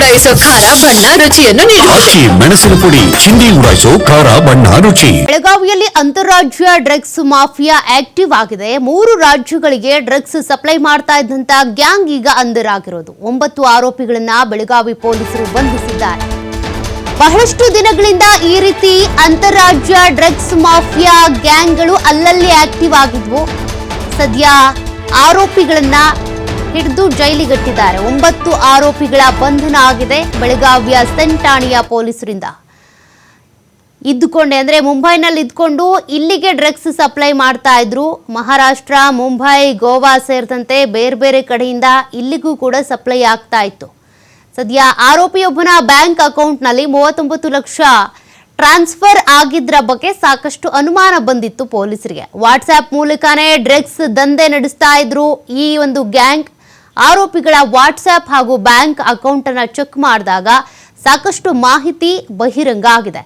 ಉಡಾಯಿಸೋ ಖಾರ ಬಣ್ಣ ರುಚಿಯನ್ನು ನೀಡುತ್ತದೆ ಮೆಣಸಿನ ಪುಡಿ ಚಿಂದಿ ಉಡಾಯಿಸೋ ಖಾರ ಬಣ್ಣ ರುಚಿ. ಬೆಳಗಾವಿಯಲ್ಲಿ ಅಂತಾರಾಜ್ಯ ಡ್ರಗ್ಸ್ ಮಾಫಿಯಾ ಆಕ್ಟಿವ್ ಆಗಿದೆ. ಮೂರು ರಾಜ್ಯಗಳಿಗೆ ಡ್ರಗ್ಸ್ ಸಪ್ಲೈ ಮಾಡ್ತಾ ಇದ್ದಂತ ಗ್ಯಾಂಗ್ ಈಗ ಅಂದರಾಗಿರೋದು ಒಂಬತ್ತು ಆರೋಪಿಗಳನ್ನ ಬೆಳಗಾವಿ ಪೊಲೀಸರು ಬಂಧಿಸಿದ್ದಾರೆ. ಬಹಳಷ್ಟು ದಿನಗಳಿಂದ ಈ ರೀತಿ ಅಂತಾರಾಜ್ಯ ಡ್ರಗ್ಸ್ ಮಾಫಿಯಾ ಗ್ಯಾಂಗ್ಗಳು ಅಲ್ಲಲ್ಲಿ ಆಕ್ಟಿವ್ ಆಗಿದ್ವು. ಸದ್ಯ ಆರೋಪಿಗಳನ್ನ ಹಿಡಿದು ಜೈಲಿಗಟ್ಟಿದ್ದಾರೆ. ಒಂಬತ್ತು ಆರೋಪಿಗಳ ಬಂಧನ ಆಗಿದೆ. ಬೆಳಗಾವಿಯ ಸೆಂಟ್ ಠಾಣೆಯ ಪೊಲೀಸರಿಂದ. ಇದ್ದುಕೊಂಡೆ ಅಂದ್ರೆ ಮುಂಬೈನಲ್ಲಿ ಇದ್ಕೊಂಡು ಇಲ್ಲಿಗೆ ಡ್ರಗ್ಸ್ ಸಪ್ಲೈ ಮಾಡ್ತಾ ಇದ್ರು. ಮಹಾರಾಷ್ಟ್ರ, ಮುಂಬೈ, ಗೋವಾ ಸೇರಿದಂತೆ ಬೇರೆ ಬೇರೆ ಕಡೆಯಿಂದ ಇಲ್ಲಿಗೂ ಕೂಡ ಸಪ್ಲೈ ಆಗ್ತಾ ಇತ್ತು. ಸದ್ಯ ಆರೋಪಿಯೊಬ್ಬನ ಬ್ಯಾಂಕ್ ಅಕೌಂಟ್ನಲ್ಲಿ ಮೂವತ್ತೊಂಬತ್ತು ಲಕ್ಷ ಟ್ರಾನ್ಸ್ಫರ್ ಆಗಿದ್ರ ಬಗ್ಗೆ ಸಾಕಷ್ಟು ಅನುಮಾನ ಬಂದಿತ್ತು ಪೊಲೀಸರಿಗೆ. ವಾಟ್ಸ್ಆ್ಯಪ್ ಮೂಲಕನೇ ಡ್ರಗ್ಸ್ ದಂಧೆ ನಡೆಸ್ತಾ ಇದ್ರು. ಈ ಒಂದು ಗ್ಯಾಂಗ್ ಆರೋಪಿಗಳ ವಾಟ್ಸ್ಆಪ್ ಹಾಗೂ ಬ್ಯಾಂಕ್ ಅಕೌಂಟ್ ಅನ್ನು ಚೆಕ್ ಮಾಡಿದಾಗ ಸಾಕಷ್ಟು ಮಾಹಿತಿ ಬಹಿರಂಗ ಆಗಿದೆ.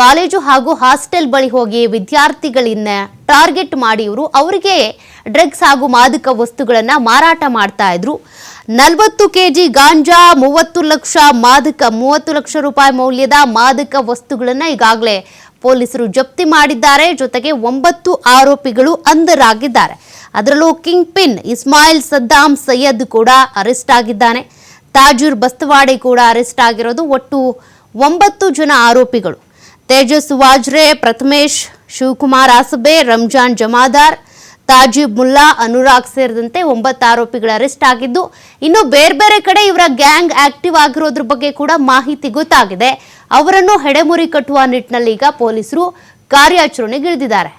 ಕಾಲೇಜು ಹಾಗೂ ಹಾಸ್ಟೆಲ್ ಬಳಿ ಹೋಗಿ ವಿದ್ಯಾರ್ಥಿಗಳನ್ನ ಟಾರ್ಗೆಟ್ ಮಾಡಿ ಇವರು ಅವರಿಗೆ ಡ್ರಗ್ಸ್ ಹಾಗೂ ಮಾದಕ ವಸ್ತುಗಳನ್ನು ಮಾರಾಟ ಮಾಡ್ತಾ ಇದ್ರು. ನಲವತ್ತು ಕೆಜಿ ಗಾಂಜಾ, ಮೂವತ್ತು ಲಕ್ಷ ಮಾದಕ, ಮೂವತ್ತು ಲಕ್ಷ ರೂಪಾಯಿ ಮೌಲ್ಯದ ಮಾದಕ ವಸ್ತುಗಳನ್ನು ಈಗಾಗಲೇ ಪೊಲೀಸರು ಜಪ್ತಿ ಮಾಡಿದ್ದಾರೆ. ಜೊತೆಗೆ ಒಂಬತ್ತು ಆರೋಪಿಗಳು ಅಂಧರಾಗಿದ್ದಾರೆ. ಅದರಲ್ಲೂ ಕಿಂಗ್ ಪಿನ್ ಇಸ್ಮಾಯಿಲ್ ಸದ್ದಾಂ ಸೈಯದ್ ಕೂಡ ಅರೆಸ್ಟ್ ಆಗಿದ್ದಾನೆ. ತಾಜೂರ್ ಬಸ್ತವಾಡೆ ಕೂಡ ಅರೆಸ್ಟ್ ಆಗಿರೋದು ಒಟ್ಟು ಒಂಬತ್ತು ಜನ ಆರೋಪಿಗಳು. ತೇಜಸ್ ವಾಜ್ರೆ, ಪ್ರಥಮೇಶ್, ಶಿವಕುಮಾರ್ ಆಸಬೆ ರಂಜಾನ್ ಜಮಾದಾರ್ ತಾಜೀಬ್ ಮುಲ್ಲಾ, ಅನುರಾಗ್ ಸೇರಿದಂತೆ ಒಂಬತ್ತು ಆರೋಪಿಗಳು ಅರೆಸ್ಟ್ ಆಗಿದ್ದು, ಇನ್ನು ಬೇರೆ ಬೇರೆ ಕಡೆ ಇವರ ಗ್ಯಾಂಗ್ ಆಕ್ಟಿವ್ ಆಗಿರೋದ್ರ ಬಗ್ಗೆ ಕೂಡ ಮಾಹಿತಿ ಗೊತ್ತಾಗಿದೆ. ಅವರನ್ನು ಹೆಡೆಮುರಿ ಕಟ್ಟುವ ನಿಟ್ಟಿನಲ್ಲಿ ಈಗ ಪೊಲೀಸರು ಕಾರ್ಯಾಚರಣೆಗಿಳಿದಿದ್ದಾರೆ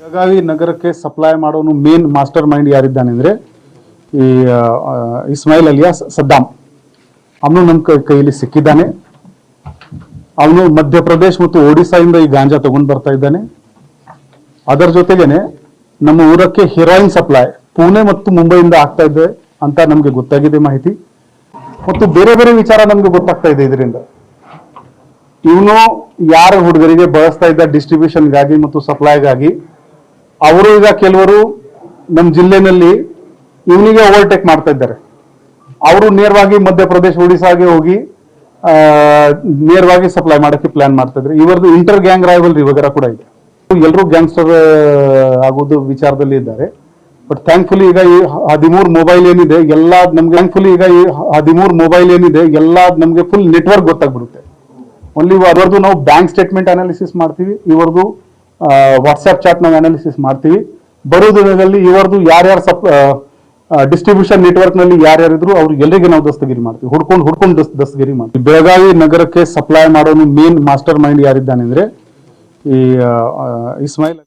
ಬೆಳಗಾವಿ ನಗರಕ್ಕೆ ಸಪ್ಲೈ ಮಾಡೋನು ಮೇನ್ ಮಾಸ್ಟರ್ ಮೈಂಡ್ ಯಾರಿದ್ದಾನೆ ಅಂದ್ರೆ ಈ ಇಸ್ಮಾಯಿಲ್ ಅಲಿಯಾಸ್ ಸದ್ದಾಂ ಅವನು ನಮ್ಮ ಕೈಯಲ್ಲಿ ಸಿಕ್ಕಿದ್ದಾನೆ. ಅವನು ಮಧ್ಯಪ್ರದೇಶ ಮತ್ತು ಒಡಿಸ್ಸಾದಿಂದ ಈ ಗಾಂಜಾ ತಗೊಂಡ್ ಬರ್ತಾ ಇದ್ದಾನೆ. ಅದರ ಜೊತೆಗೇನೆ ನಮ್ಮ ಊರಕ್ಕೆ ಹಿರಾಯಿನ್ ಸಪ್ಲೈ ಪುಣೆ ಮತ್ತು ಮುಂಬೈಯಿಂದ ಆಗ್ತಾ ಇದೆ ಅಂತ ನಮ್ಗೆ ಗೊತ್ತಾಗಿದೆ ಮಾಹಿತಿ. ಮತ್ತು ಬೇರೆ ಬೇರೆ ವಿಚಾರ ನಮ್ಗೆ ಗೊತ್ತಾಗ್ತಾ ಇದೆ ಇದರಿಂದ. ಇವನು ಯಾರ ಹುಡುಗರಿಗೆ ಬಳಸ್ತಾ ಇದ್ದ ಡಿಸ್ಟ್ರಿಬ್ಯೂಷನ್ಗಾಗಿ ಮತ್ತು ಸಪ್ಲೈಗಾಗಿ ಅವರು ಈಗ ಕೆಲವರು ನಮ್ಮ ಜಿಲ್ಲೆನಲ್ಲಿ ಇವನಿಗೆ ಓವರ್ಟೇಕ್ ಮಾಡ್ತಾ ಇದ್ದಾರೆ. ಅವರು ನೇರವಾಗಿ ಮಧ್ಯಪ್ರದೇಶ ಒಡಿಸಾಗೆ ಹೋಗಿ ನೇರವಾಗಿ ಸಪ್ಲೈ ಮಾಡೋಕ್ಕೆ ಪ್ಲಾನ್ ಮಾಡ್ತಿದ್ರು. ಇವರದು ಇಂಟರ್ ಗ್ಯಾಂಗ್ ರೈವಲ್ರಿ ವಗರ ಕೂಡ ಇದೆ. ಎಲ್ಲರೂ ಗ್ಯಾಂಗ್ಸ್ಟರ್ ಆಗೋದು ವಿಚಾರದಲ್ಲಿ ಇದ್ದಾರೆ. ಬಟ್ ಥ್ಯಾಂಕ್ಫುಲಿ ಈಗ ಈ ಹದಿಮೂರು ಮೊಬೈಲ್ ಏನಿದೆ, ಎಲ್ಲ ನಮ್ಗೆ ಥ್ಯಾಂಕ್ಫುಲಿ ಈಗ ಈ ಹದಿಮೂರು ಮೊಬೈಲ್ ಏನಿದೆ, ಎಲ್ಲ ನಮ್ಗೆ ಫುಲ್ ನೆಟ್ವರ್ಕ್ ಗೊತ್ತಾಗ್ಬಿಡುತ್ತೆ. ಓನ್ಲಿ ಅದರದ್ದು ನಾವು ಬ್ಯಾಂಕ್ ಸ್ಟೇಟ್ಮೆಂಟ್ ಅನಾಲಿಸಿಸ್ ಮಾಡ್ತೀವಿ ಇವರದು ವಾಟ್ಸಾಪ್ ಚಾಟ್ ನಾವು ಅನಾಲಿಸಿಸ್ ಮಾಡ್ತೀವಿ. ಬರೋ ದಿನದಲ್ಲಿ ಇವರದು ಯಾರ್ಯಾರು ಸಪ್ ಡಿಸ್ಟ್ರಿಬ್ಯೂಷನ್ ನೆಟ್ವರ್ಕ್ನಲ್ಲಿ ಯಾರ್ಯಾರಿದ್ರು ಅವ್ರು ಎಲ್ಲರಿಗೆ ನಾವು ದಸ್ತಗಿರಿ ಮಾಡ್ತೀವಿ? ಹುಡ್ಕೊಂಡು ಹುಡ್ಕೊಂಡು ದಸ್, ದಸ್ತಗಿರಿ ಮಾಡ್ತೀವಿ. ಬೆಳಗಾವಿ ನಗರಕ್ಕೆ ಸಪ್ಲೈ ಮಾಡೋನು ಮೇನ್ ಮಾಸ್ಟರ್ ಮೈಂಡ್ ಯಾರಿದ್ದಾನೆ ಅಂದ್ರೆ ಈ ಇಸ್ಮಾಯಿಲ್